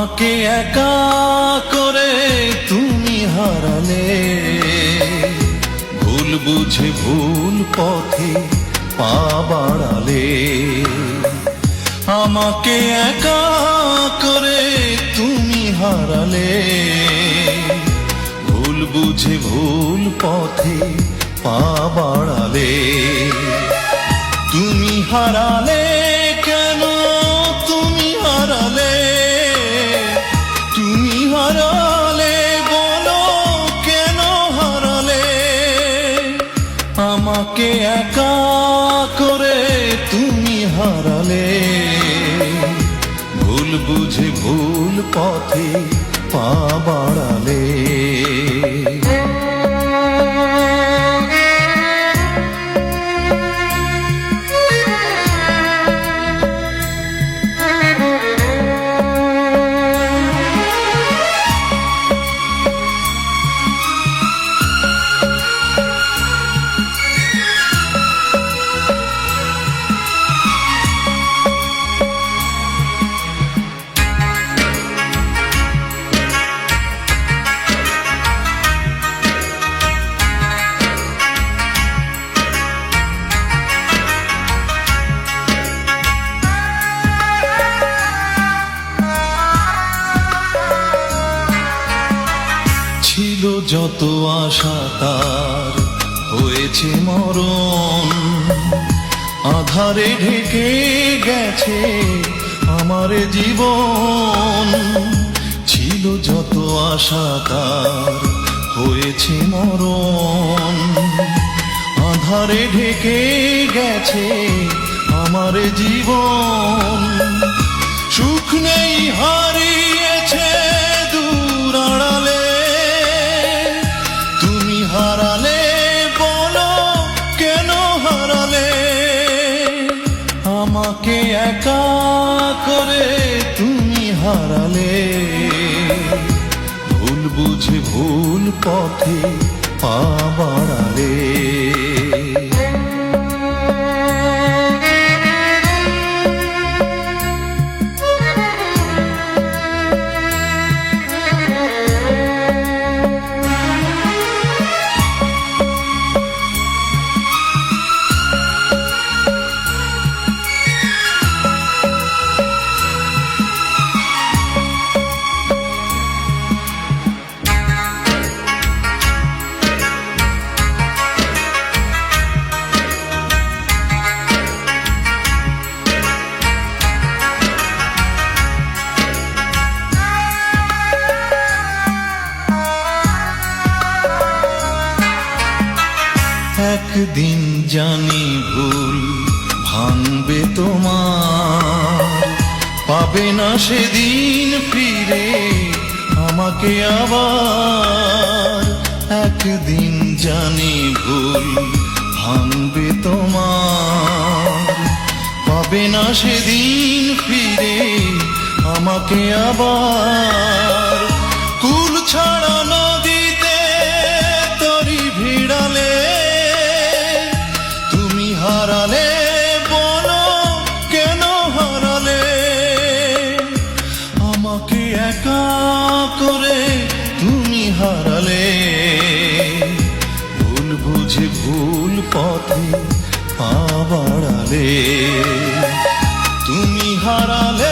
আমাকে একা করে তুমি হারালে। ভুল বুঝে ভুল পথে পা বাড়ালে। আমাকে একা করে তুমি হারালে। ভুল বুঝে ভুল পথে পা বাড়ালে। তুমি হারালে। বুঝে ভুল পথে পা বাড়ালে যত আশা তার হয়েছে মরণ, আধারে ঢেকে গেছে আমার জীবন। ছিল যত আশা তার হয়েছে মরণ, আধারে ঢেকে গেছে আমার জীবন। সুখ নেই হারিয়েছে একা করে তুমি হারালে। ভুল বুঝে ভুল পথে পা একদিন জানি ভুল, ভাঙবে তোমার। পাবে না সেদিন ফিরে, আমাকে আবার। একদিন জানি ভুল, ভাঙবে তোমার। পাবে না সেদিন ফিরে, আমাকে আবার। একা করে তুমি হারালে। ভুল বুঝে ভুল পথে পা বাড়ালে। তুমি হারালে